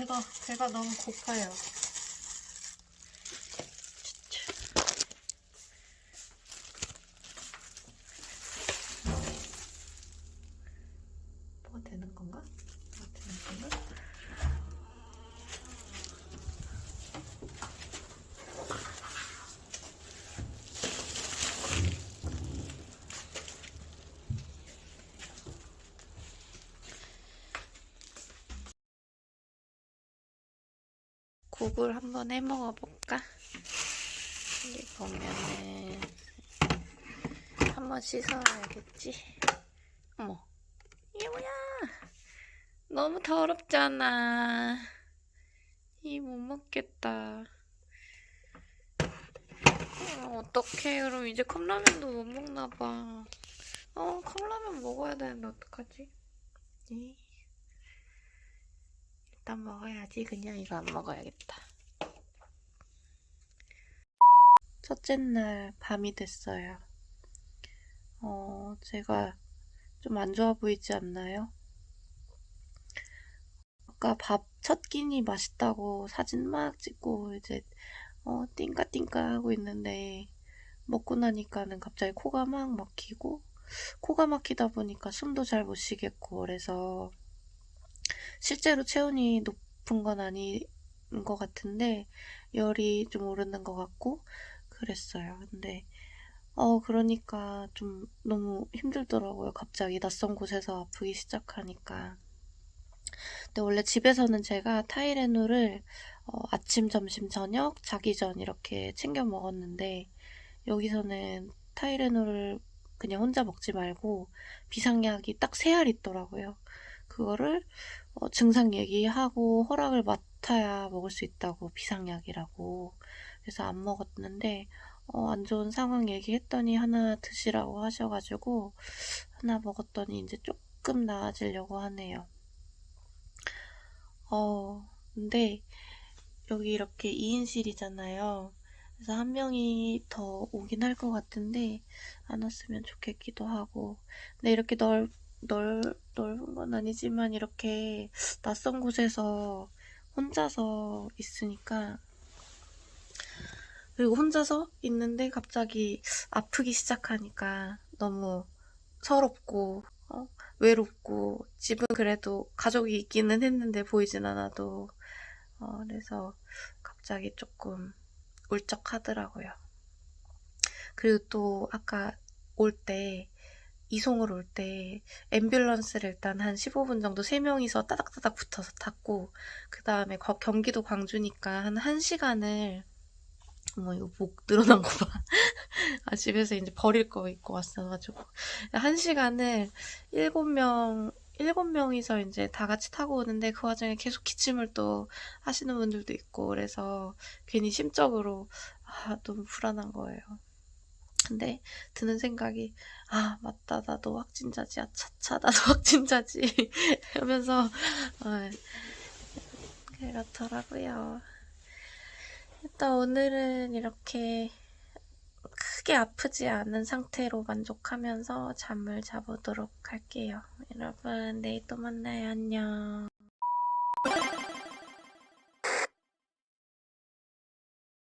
배가 배가 너무 고파요. 뭐가 되는 건가? 뭐가 되는 건가? 국을 한번 해 먹어볼까? 여기 보면은 한번 씻어야겠지. 어머, 이게 뭐야? 너무 더럽잖아. 이 못 먹겠다. 어, 어떡해. 그럼 이제 컵라면도 못 먹나봐. 어, 컵라면 먹어야 되는데 어떡하지? 이. 일단 먹어야지. 그냥 이거 안 먹어야겠다. 첫째 날 밤이 됐어요. 어, 제가 좀 안 좋아 보이지 않나요? 아까 밥 첫 끼니 맛있다고 사진 막 찍고 이제 어, 띵까띵까 하고 있는데 먹고 나니까는 갑자기 코가 막 막히고 코가 막히다 보니까 숨도 잘 못 쉬겠고 그래서 실제로 체온이 높은 건 아닌 것 같은데 열이 좀 오르는 것 같고 그랬어요. 근데 어 그러니까 좀 너무 힘들더라고요. 갑자기 낯선 곳에서 아프기 시작하니까. 근데 원래 집에서는 제가 타이레놀을 어, 아침, 점심, 저녁, 자기 전 이렇게 챙겨 먹었는데 여기서는 타이레놀을 그냥 혼자 먹지 말고 비상약이 딱 세 알 있더라고요. 그거를 어, 증상 얘기하고 허락을 맡아야 먹을 수 있다고 비상약이라고 그래서 안 먹었는데 어, 안 좋은 상황 얘기했더니 하나 드시라고 하셔가지고 하나 먹었더니 이제 조금 나아지려고 하네요. 어, 근데 여기 이렇게 2인실이잖아요. 그래서 한 명이 더 오긴 할 것 같은데 안 왔으면 좋겠기도 하고 근데 이렇게 넓, 넓, 넓은 건 아니지만 이렇게 낯선 곳에서 혼자서 있으니까 그리고 혼자서 있는데 갑자기 아프기 시작하니까 너무 서럽고 어, 외롭고 집은 그래도 가족이 있기는 했는데 보이진 않아도 어, 그래서 갑자기 조금 울적하더라고요. 그리고 또 아까 올 때 이송을 올 때 앰뷸런스를 일단 한 15분 정도 3명이서 따닥따닥 붙어서 탔고 그 다음에 경기도 광주니까 한 1시간을 어머 이거 목 늘어난 거 봐. 아 집에서 이제 버릴 거 입고 왔어가지고 한 시간을 일곱 명 일곱 명이서 이제 다 같이 타고 오는데 그 와중에 계속 기침을 또 하시는 분들도 있고 그래서 괜히 심적으로 아 너무 불안한 거예요. 근데 드는 생각이 아 맞다 나도 확진자지 아차차 나도 확진자지 하면서 어, 그렇더라고요. 일단 오늘은 이렇게 크게 아프지 않은 상태로 만족하면서 잠을 자보도록 할게요. 여러분, 내일 또 만나요. 안녕.